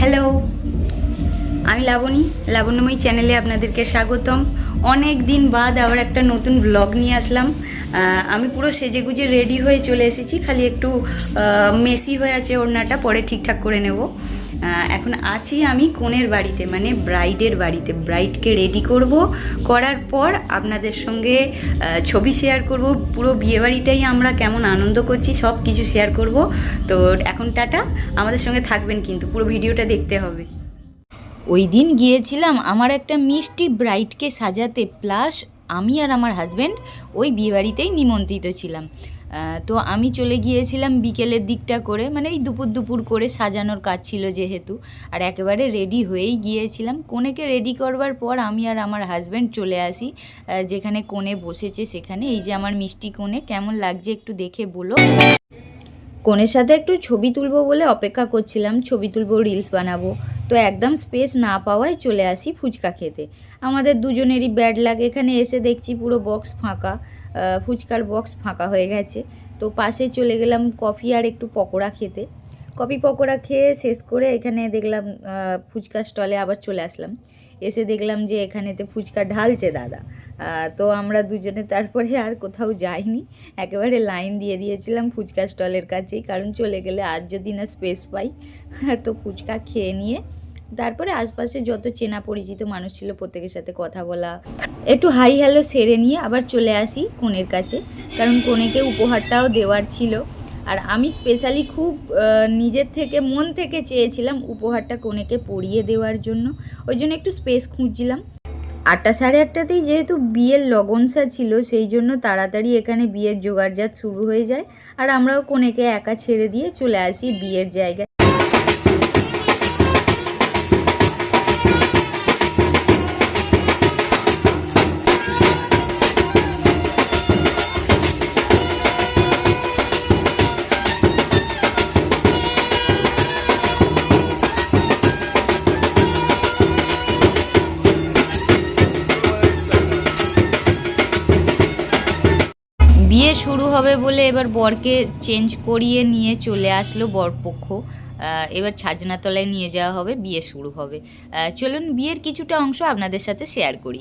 Hello আমি লাবণী, লাবণ্যময়ী চ্যানেলে আপনাদেরকে স্বাগতম। অনেক দিন বাদ আবার একটা নতুন ব্লগ নিয়ে আসলাম। আমি পুরো সেজে গুজে রেডি হয়ে চলে এসেছি, খালি একটু মেসি হয়ে আছে ওড়নাটা, পরে ঠিকঠাক করে নেব। এখন আছি আমি কোণের বাড়িতে মানে ব্রাইডের বাড়িতে। ব্রাইডকে রেডি করব, করার পর আপনাদের সঙ্গে ছবি শেয়ার করব। পুরো বিয়েবাড়িটাই আমরা কেমন আনন্দ করছি, সব কিছু শেয়ার করব। তো এখন টাটা, আমাদের সঙ্গে থাকবেন কিন্তু, পুরো ভিডিওটা দেখতে হবে। ওই দিন গিয়েছিলাম আমার একটা মিষ্টি ব্রাইডকে সাজাতে প্লাস আমি আর আমার হাজব্যান্ড ওই বিয়েবাড়িতেই নিমন্ত্রিত ছিলাম। তো আমি চলে গিয়েছিলাম বিকেলের দিকটা করে মানে এই দুপুর দুপুর করে সাজানোর কাজ ছিল যেহেতু। আর একেবারে রেডি হয়েই গিয়েছিলাম। কোনেকে রেডি করবার পর আমি আর আমার হাজব্যান্ড চলে আসি যেখানে কোণে বসেছে সেখানে। এই যে আমার মিষ্টি কোণে কেমন লাগছে একটু দেখে বলো। কোণের সাথে একটু ছবি তুলবো বলে অপেক্ষা করছিলাম, ছবি তুলবো রিলস বানাবো। তো একদম স্পেস না পাওয়ায় চলে আসি ফুচকা খেতে। আমাদের দুজনেরই ব্যাড লাগে, এখানে এসে দেখছি পুরো বক্স ফাঁকা ফুচকার বক্স ফাঁকা হয়ে গেছে। তো পাশে চলে গেলাম কফি আর একটু পকোড়া খেতে। কফি পকোড়া খেয়ে শেষ করে এখানে দেখলাম ফুচকা স্টলে আবার চলে আসলাম। এসে দেখলাম যে এখানেতে ফুচকা ঢালছে দাদা। তো আমরা দুজনে তারপরে আর কোথাও যাইনি। একেবারে লাইন দিয়ে দিয়েছিলাম ফুচকা স্টলের কাছেই, কারণ চলে গেলে আর যদি না স্পেস পাই তো ফুচকা খেয়ে নিয়ে তারপরে আশপাশে যত চেনা পরিচিত মানুষ ছিল প্রত্যেকের সাথে কথা বলা, একটু হাই হ্যালো সেরে নিয়ে আবার চলে আসি কনের কাছে, কারণ কনেকে উপহারটাও দেওয়ার ছিল। আর আমি স্পেশালি খুব নিজের থেকে, মন থেকে চেয়েছিলাম উপহারটা কনেকে পরিয়ে দেওয়ার জন্য, ওই জন্য একটু স্পেস খুঁজছিলাম। আটটা সাড়ে আটটাতেই যেহেতু বিয়ের লগনসা ছিল, সেই জন্য তাড়াতাড়ি এখানে বিয়ের জোগাড়জাত শুরু হয়ে যায়। আর আমরাও কোনেকে একা ছেড়ে দিয়ে চলে আসি বিয়ের জায়গায়। হবে বলে এবার বরকে চেঞ্জ করিয়ে নিয়ে চলে আসলো বরপক্ষ। এবার ছাজনাতলায় নিয়ে যাওয়া হবে, বিয়ে শুরু হবে। চলুন বিয়ের কিছুটা অংশ আপনাদের সাথে শেয়ার করি।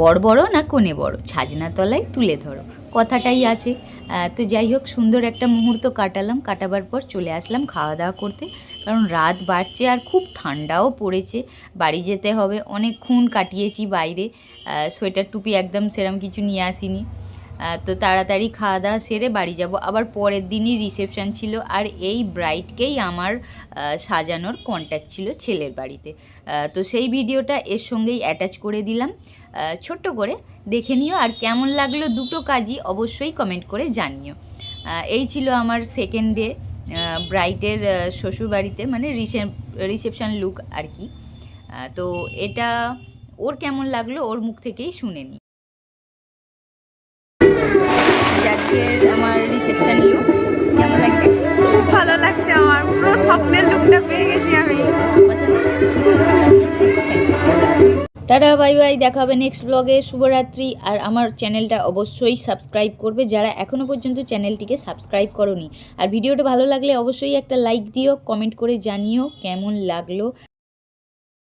বড় বড় না কোণে বড়? ছাজনা তলায় তুলে ধরো। কথাটাই আছে। তো যাই হোক, সুন্দর একটা মুহূর্ত কাটালাম। কাটাবার পর চলে আসলাম খাওয়া দাওয়া করতে। কারণ রাত বাড়ছে আর খুব ঠান্ডাও পড়েছে। বাড়ি যেতে হবে। অনেকক্ষণ কাটিয়েছি বাইরে। সোয়েটার টুপি একদম সেরম কিছু নিয়ে আসিনি। তো তাড়াতাড়ি খাওয়া দাওয়া সেরে বাড়ি যাব। আবার পরের দিনই রিসেপশান ছিল আর এই ব্রাইডকেই আমার সাজানোর কন্ট্যাক্ট ছিল ছেলের বাড়িতে। তো সেই ভিডিওটা এর সঙ্গেই অ্যাটাচ করে দিলাম। ছোট্ট করে দেখে নিও আর কেমন লাগল দুটো কাজই অবশ্যই কমেন্ট করে জানিও। এই ছিল আমার সেকেন্ড ডে ব্রাইটের শ্বশুরবাড়িতে মানে রিসেপশান লুক আর কি। তো এটা ওর কেমন লাগল ওর মুখ থেকেই শুনে নিই আজকের আমার রিসেপশন লুক কেমন লাগছে? খুব ভালো লাগছে আমার। পুরো স্বপ্নের লুকটা পেয়ে গেছি আমি। পছন্দ টাটা বাই বাই দেখা হবে নেক্সট ব্লগে শুভরাত্রি। আর আমার চ্যানেলটা অবশ্যই সাবস্ক্রাইব করবে যারা এখনও পর্যন্ত চ্যানেলটিকে সাবস্ক্রাইব করনি। আর ভিডিওটা ভালো লাগলে অবশ্যই একটা লাইক দিও কমেন্ট করে জানিও কেমন লাগল।